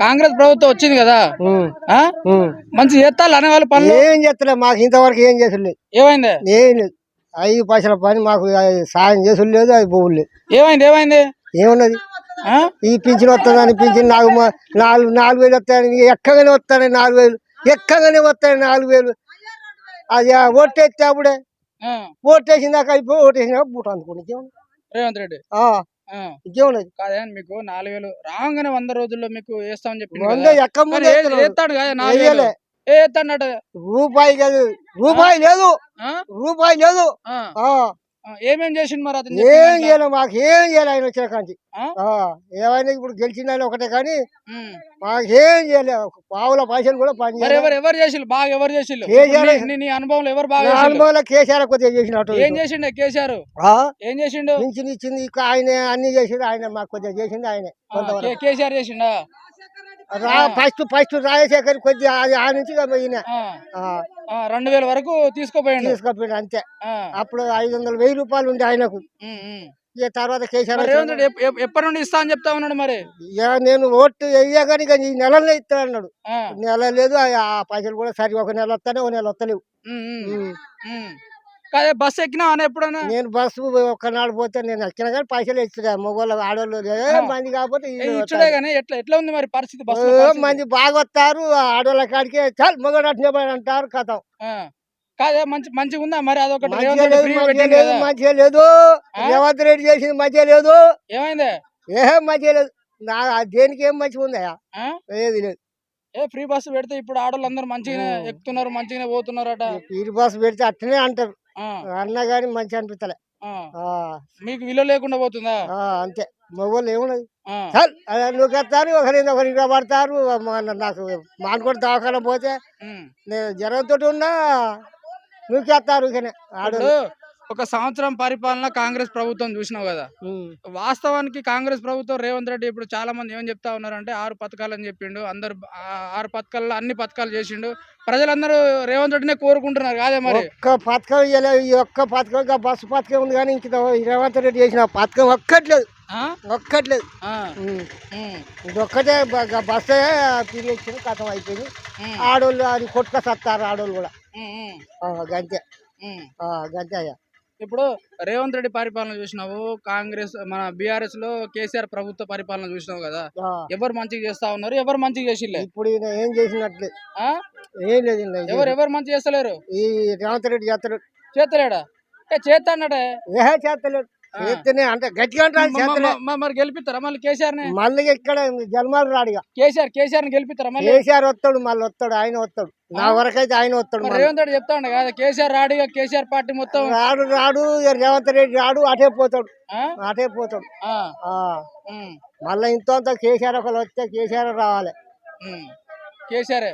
కాంగ్రెస్ ప్రభుత్వం వచ్చింది కదా. ఆ? మంచి చేస్తాలు అనే వాళ్ళు పనులు? ఏం చేస్తలే మాకు ఇంతవరకు ఏం చేసులేదు ఏమైంది? ఏం లేదు. ఐదు పైసల పని మాకు సాయం చేసుడు లేదు అది లేదు. ఏమైంది ఏమైంది? ఏమున్నది? ఈ పింఛన్ వస్తుందని పింఛన్ నాకు నాలుగు నాలుగు వేలు వస్తాయని ఎక్కగానే వస్తాయి నాలుగు వేలు. ఎక్కగానే వస్తాయి నాలుగు వేలు. అది ఓటేస్తే అప్పుడే. ఓటేసిందాక అయిపోయి ఓటేసినాక బూట అందుకోండి రేవంత్ రెడ్డి. ఇంకేమున్నది కాదే మీకు నాలుగు వేలు రాగానే వంద రోజుల్లో మీకు వేస్తామని వేస్తున్నాడు. వేస్తాడు కదా. నాలుగు వేలు? రూపాయి కాదు. రూపాయి లేదు? రూపాయి లేదు. ఏమేం చేసిండు మరి అతను ఏం? చేయాలి మాకు ఏం చేయాలి ఆయన వచ్చిన కాంచి ఏమైనా ఇప్పుడు గెలిచిందని ఒకటే కానీ. మాకు ఏం చేయాలి పావుల పైసలు కూడా పని. ఎవరు ఎవరు బాగా ఎవరు కేసీఆర్ నీ- అనుభవంలో ఎవరు బాగా అనుభవంలో కేసీఆర్ కొద్దిగా చేసినట్టు ఏం చేసిండే కేసీఆర్? ఏం చేసిండు? పింఛన్ ఇచ్చింది ఇక ఆయన అన్ని చేసిండు ఆయన మాకు కొద్దిగా చేసింది ఆయన కేసీఆర్ చేసిండా? రా ఫస్ట్ ఫస్ట్ రాజశేఖర్ కొద్దిగా అది ఆ నుంచి ఈయన రెండు వేల వరకు తీసుకోపోయిండు. తీసుకపోయిండు అంతే. అప్పుడు ఐదు వందలు వెయ్యి రూపాయలు ఉండే ఆయనకు. ఇక తర్వాత కేసీఆర్ ఎప్పటి నుండి ఇస్తా అని చెప్తా ఉన్నాడు మరి? నేను ఓటు వేయగానే ఇక ఈ నెలలో ఇస్తా అన్నాడు. నెల లేదు ఆ ఆ పైసలు కూడా సరి ఒక నెల వస్తానే ఒక నెల వస్తలేవు. బస్సు ఎక్కినా అని ఎప్పుడన్నా నేను బస్సు ఒక్కనాడు పోతే నేను ఎక్కిన కానీ పైసలు ఇచ్చిన మగవాళ్ళు ఆడవాళ్ళు మంది కాకపోతే ఇచ్చుడే ఎట్లా ఎట్లా ఉంది మరి పరిస్థితి బస్సు మంది బాగా వస్తారు ఆడవాళ్ళ కాడికి చాలు మగవాడు అట్నే పోయి అంటారు కథం. కాదే మంచి మంచిగా ఉందా మరి అదొకటి? మంచిగా లేదు ఫ్రీ మంచిగా మంచిగా? రేవంత్ రెడ్డి చేసింది మంచిగా లేదు. ఏమైంది? ఏం మంచిగా లేదు. నా దేనికి ఏం మంచిగా ఉందా? ఏది లేదు. ఏ ఫ్రీ బస్సు పెడితే ఇప్పుడు ఆడవాళ్ళు అందరూ మంచిగానే ఉమ్. ఎక్కుతున్నారు మంచిగానే పోతున్నారట. పీరి బస్సు పెడితే అట్లనే అంటారు. అన్నా కానీ మంచి అనిపిస్తలే మీకు విలువ లేకుండా పోతుందా? ఆ, అంతే. మగవాళ్ళు ఏమున్నది? నువ్వు కత్తారు ఒకరి ఒకరి పడతారు మన నాకు మానుకొని దవాఖాన పోతే. నేను జ్వరంతో ఉన్నా నూకేస్తారు ఇకనే. ఆడు ఒక సంవత్సరం పరిపాలన కాంగ్రెస్ ప్రభుత్వం చూసినావు కదా? వాస్తవానికి కాంగ్రెస్ ప్రభుత్వం రేవంత్ రెడ్డి ఇప్పుడు చాలా మంది ఏమని చెప్తా ఉన్నారంటే ఆరు పథకాలు అని చెప్పిండు అందరు ఆరు పథకాల్లో అన్ని పథకాలు చేసిండు. ప్రజలందరూ రేవంత్ రెడ్డినే కోరుకుంటున్నారు కాదే మరి? ఒక్క పథకం ఇయ్యలే ఈ ఒక్క పథకం బస్సు పథకం ఉంది కానీ ఇంక రేవంత్ రెడ్డి చేసిన పథకం ఒక్కట్లేదు? ఒక్కట్లేదు. ఇది ఒక్కటే బస్సే తిరిగి ఇచ్చిన కథం అయిపోయింది. ఆడోళ్ళు అది కొట్టుక సత్తారు ఆడోళ్ళు కూడా. గంతే. గంతే అయ్యా. ఇప్పుడు రేవంత్ రెడ్డి పరిపాలన చూసినావు కాంగ్రెస్ మన బీఆర్ఎస్లో కేసీఆర్ ప్రభుత్వ పరిపాలన చూసినావు కదా. ఎవరు మంచిగా చేస్తా ఉన్నారు? ఎవరు మంచిగా చేసిల్లే? ఇప్పుడు ఈయన ఏం చేసినట్లే. ఆ? ఏం లేదు. ఎవరు ఎవరు మంచిగా చేస్తలేరు? ఈ రేవంత్ రెడ్డి చేస్తాడు చేస్తలేడా ఏ చేస్తా అన్నాడే ఏ చేస్తలేడు ఆ. చేస్తేనే అంటే గట్టిగా మ- మరి గెలిపిస్తారా మళ్ళీ కేసీఆర్ మళ్ళీ ఇక్కడ జన్మాలు రాడిగా. కేసీఆర్ కేసీఆర్ గెలిపిస్తారా మళ్ళీ? కేసీఆర్ వస్తాడు మళ్ళీ వస్తాడు ఆయన వస్తాడు. నా వరకైతే ఆయన వస్తాడు. రేవంత్ రెడ్డి చెప్తా ఉండే కదా కేసీఆర్ రాడిగా కేసీఆర్ పార్టీ మొత్తం. రాడు రాడు రేవంత్ రెడ్డి రాడు అటే పోతాడు? అటే పోతాడు. మళ్ళీ ఇంత కేసీఆర్ ఒకరు వస్తే కేసీఆర్ రావాలి. కేసీఆర్.